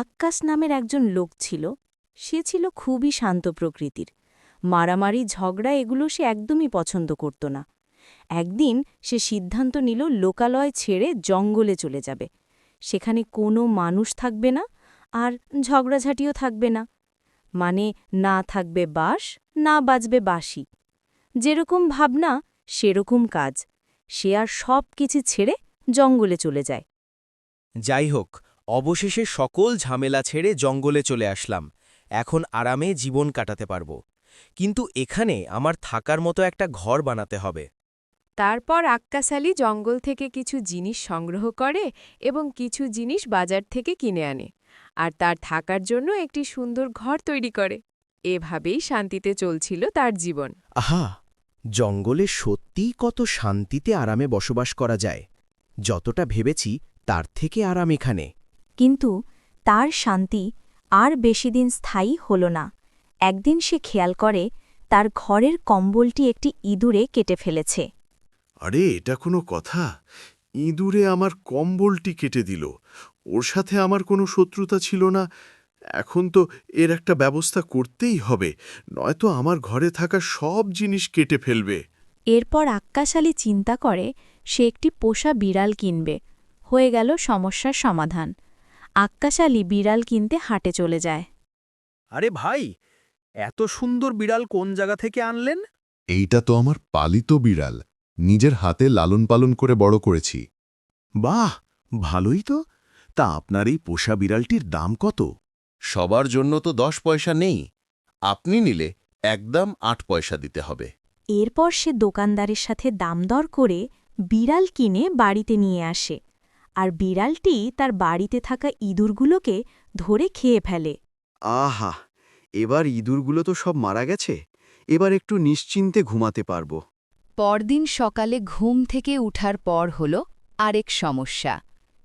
আক্কাস নামের একজন লোক ছিল, সে ছিল খুবই শান্ত প্রকৃতির। মারামারি, ঝগড়া এগুলো সে একদমই পছন্দ করত না। একদিন সে সিদ্ধান্ত নিল লোকালয় ছেড়ে জঙ্গলে চলে যাবে। সেখানে কোনো মানুষ থাকবে না আর ঝগড়াঝাটিও থাকবে না। মানে না থাকবে বাস না বাজবে বাসি যেরকম ভাবনা, সেরকম কাজ। সে আর সব কিছু ছেড়ে জঙ্গলে চলে যায়। যাই হোক অবশেষে সকল ঝামেলা ছেড়ে জঙ্গলে চলে আসলাম। এখন আরামে জীবন কাটাতে পারব। কিন্তু এখানে আমার থাকার মতো একটা ঘর বানাতে হবে। তারপর আক্কাস আলী জঙ্গল থেকে কিছু জিনিস সংগ্রহ করে এবং কিছু জিনিস বাজার থেকে কিনে আনে আর তার থাকার জন্য একটি সুন্দর ঘর তৈরি করে। এভাবেই শান্তিতে চলছিল তার জীবন। আহা! জঙ্গলে সত্যিই কত শান্তিতে আরামে বসবাস করা যায়। যতটা ভেবেছি তার থেকে আরাম এখানে। কিন্তু তার শান্তি আর বেশিদিন স্থায়ী হল না। একদিন সে খেয়াল করে তার ঘরের কম্বলটি একটি ইঁদুরে কেটে ফেলেছে। আরে এটা কোনো কথা? ইঁদুরে আমার কম্বলটি কেটে দিল। ওর সাথে আমার কোনো শত্রুতা ছিল না। এখন তো এর একটা ব্যবস্থা করতেই হবে। নয়তো আমার ঘরে থাকা সব জিনিস কেটে ফেলবে। এরপর আক্কাশালী চিন্তা করে সে একটি পোষা বিড়াল কিনবে। হয়ে গেল সমস্যার সমাধান। আক্কাশালী বিড়াল কিনতে হাটে চলে যায়। আরে ভাই এত সুন্দর বিড়াল কোন জায়গা থেকে আনলেন? এইটা তো আমার পালিত বিড়াল। নিজের হাতে লালন পালন করে বড় করেছি। বাহ ভালোই তো। তা আপনার এই পোষা বিড়ালটির দাম কত? সবার জন্য তো দশ পয়সা নেই। আপনি নিলে একদম আট পয়সা দিতে হবে। এরপর সে দোকানদারের সাথে দামদর করে বিড়াল কিনে বাড়িতে নিয়ে আসে। আর বিড়ালটি তার বাড়িতে থাকা ইঁদুরগুলোকে ধরে খেয়ে ফেলে। আহা এবার ইঁদুরগুলো তো সব মারা গেছে। এবার একটু নিশ্চিন্তে ঘুমাতে পারব। পরদিন সকালে ঘুম থেকে উঠার পর হল আরেক সমস্যা।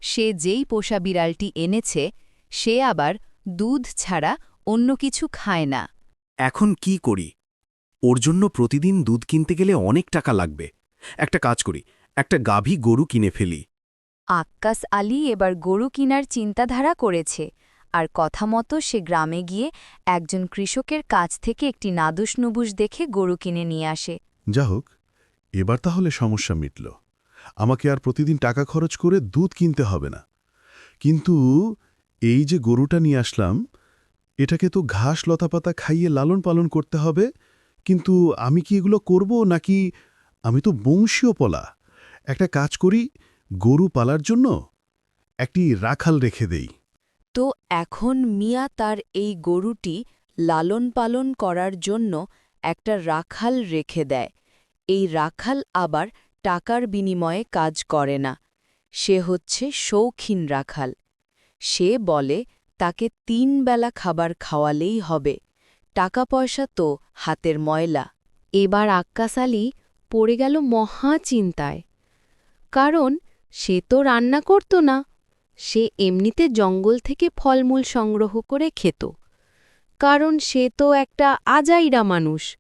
সে যেই পোষা বিড়ালটি এনেছে সে আবার দুধ ছাড়া অন্য কিছু খায় না। এখন কি করি? ওর জন্য প্রতিদিন দুধ কিনতে গেলে অনেক টাকা লাগবে। একটা কাজ করি একটা গাভী গরু কিনে ফেলি। আক্কাস আলী এবার গরু কিনার চিন্তাধারা করেছে। আর কথা মতো সে গ্রামে গিয়ে একজন কৃষকের কাছ থেকে একটি নাদুস নুবুস দেখে গরু কিনে নিয়ে আসে। যা হোক এবার তাহলে সমস্যা মিটল। আমাকে আর প্রতিদিন টাকা খরচ করে দুধ কিনতে হবে না। কিন্তু এই যে গরুটা নিয়ে আসলাম, এটাকে তো ঘাস, লতাপাতা খাইয়ে লালন পালন করতে হবে। কিন্তু আমি কি এগুলো করব নাকি আমি তো বংশীয় পলা। একটা কাজ করি গরু পালার জন্য একটি রাখাল রেখে দেই। তো এখন মিয়া তার এই গরুটি লালন পালন করার জন্য একটা রাখাল রেখে দেয়। এই রাখাল আবার টাকার বিনিময়ে কাজ করে না। সে হচ্ছে শৌখিন রাখাল। সে বলে, তাকে তিন বেলা খাবার খাওয়ালেই হবে। টাকা পয়সা তো হাতের ময়লা। এবার আক্কাস আলী পড়ে গেল মহা চিন্তায়। কারণ সে তো রান্না করত না। সে এমনিতে জঙ্গল থেকে ফলমূল সংগ্রহ করে খেত। কারণ সে তো একটা আজাইরা মানুষ।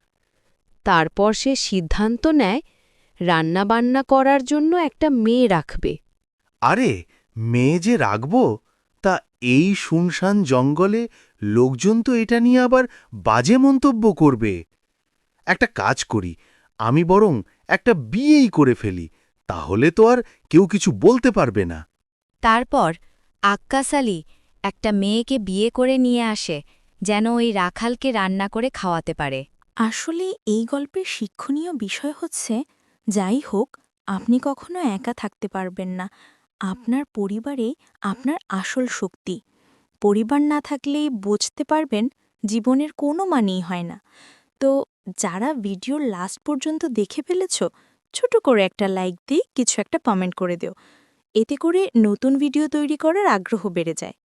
তারপর সে সিদ্ধান্ত নেয়, রান্নাবান্না করার জন্য একটা মেয়ে রাখবে। আরে, মেয়ে যে রাখব? তা এই শুনশান জঙ্গলে লোকজন তো এটা নিয়ে আবার বাজে মন্তব্য করবে। একটা কাজ করি, আমি বরং একটা বিয়েই করে ফেলি। তাহলে তো আর কেউ কিছু বলতে পারবে না। তারপর আক্কাস আলী একটা মেয়েকে বিয়ে করে নিয়ে আসে যেন ওই রাখালকে রান্না করে খাওয়াতে পারে। আসলে এই গল্পের শিক্ষণীয় বিষয় হচ্ছে যাই হোক আপনি কখনো একা থাকতে পারবেন না। আপনার পরিবারেই আপনার আসল শক্তি। পরিবার না থাকলেই বুঝতে পারবেন জীবনের কোনো মানেই হয় না। তো যারা ভিডিওর লাস্ট পর্যন্ত দেখে ফেলেছ ছোট করে একটা লাইক দিয়ে কিছু একটা কমেন্ট করে দিও। এতে করে নতুন ভিডিও তৈরি করার আগ্রহ বেড়ে যায়।